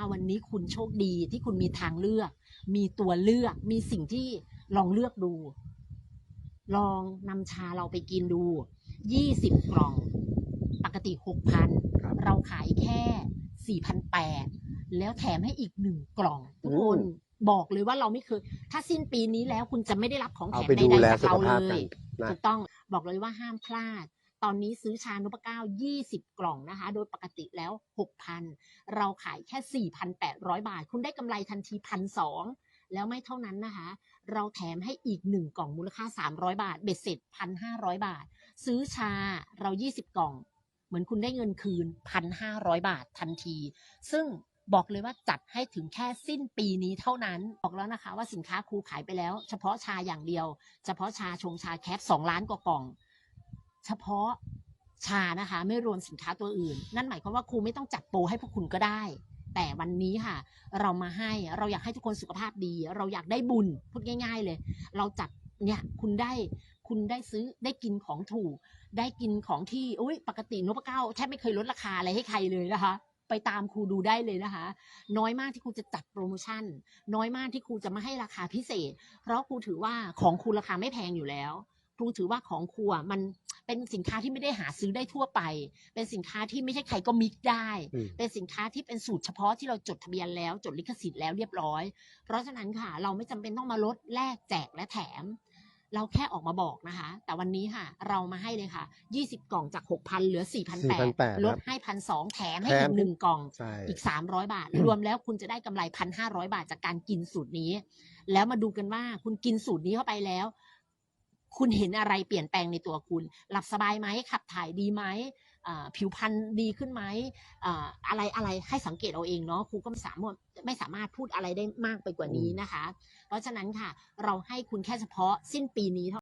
ว่าวันนี้คุณโชคดีที่คุณมีทางเลือก มีตัวเลือก มีสิ่งที่ลองเลือกดู ลองนำชาเราไปกินดูยี่สิบกล่อง ปกติหกพันครับเราขายแค่สี่พันแปดแล้วแถมให้อีกหนึ่งกล่องทุกคนบอกเลยว่าเราไม่เคย ถ้าสิ้นปีนี้แล้วคุณจะไม่ได้รับของแถเอามไปใดดูแลๆจากสุขเราภาพเลกันยนะถูกต้องบอกเลยว่าห้ามพลาด ตอนนี้ซื้อชานพเก้า20 กล่องนะคะ โดยปกติแล้ว 6,000 เราขายแค่ 4,800 บาท คุณได้กำไรทันทีพันสองแล้วไม่เท่านั้นนะคะ เราแถมให้อีก 1 กล่องมูลค่า 300 บาท เบ็ดเสร็จ 1,500 บาท ซื้อชาเรา 20 กล่อง เหมือนคุณได้เงินคืน 1,500 บาททันที ซึ่งบอกเลยว่าจัดให้ถึงแค่สิ้นปีนี้เท่านั้น บอกแล้วนะคะว่าสินค้าครูขายไปแล้ว เฉพาะชาอย่างเดียว เฉพาะชาชงชาแคปสองล้านกว่ากล่อง เฉพาะชานะคะ ไม่รวมสินค้าตัวอื่น นั่นหมายความว่าครูไม่ต้องจัดโปรให้พวกคุณก็ได้ แต่วันนี้ค่ะ เรามาให้เราอยากให้ทุกคนสุขภาพดี เราอยากได้บุญพูดง่าย ๆ เลย เราจัดเนี่ยคุณได้คุณได้ซื้อได้กินของถูก ได้กินของที่อุ้ยปกตินพเก้าแทบไม่เคยลดราคาอะไรให้ใครเลยนะคะไปตามครูดูได้เลยนะคะ น้อยมากที่ครูจะจัดโปรโมชั่น น้อยมากที่ครูจะมาให้ราคาพิเศษ เพราะครูถือว่าของครูราคาไม่แพงอยู่แล้ว ครูถือว่าของครูอะมันเป็นสินค้าที่ไม่ได้หาซื้อได้ทั่วไป เป็นสินค้าที่ไม่ใช่ใครก็มิกได้อืมเป็นสินค้าที่เป็นสูตรเฉพาะที่เราจดทะเบียนแล้วจดลิขสิทธิ์แล้วเรียบร้อย เพราะฉะนั้นค่ะเราไม่จำเป็นต้องมาลดแลกแจกและแถม เราแค่ออกมาบอกนะคะ แต่วันนี้ค่ะ เรามาให้เลยค่ะ 20 กล่องจาก 6,000 เหลือ 4,800 4,800ลดให้1,200แถมให้แถอีมกหนึ่งกล่องใช่อีก 300 บาท รวมแล้วคุณจะได้กำไร 1,500 บาทจากการกินสูตรนี้ แล้วมาดูกันว่าคุณกินสูตรนี้เข้าไปแล้ว คุณเห็นอะไรเปลี่ยนแปลงในตัวคุณ หลับสบายไหมขับถ่ายดีไหมอ่าผิวพรรณดีขึ้นไหมอ่าอะไรอะไรให้สังเกตเอาเองเนาะครูก็ไม่สามารถไม่สามารถพูดอะไรได้มากไปกว่านี้นะคะ เพราะฉะนั้นค่ะ เราให้คุณแค่เฉพาะสิ้นปีนี้เท่า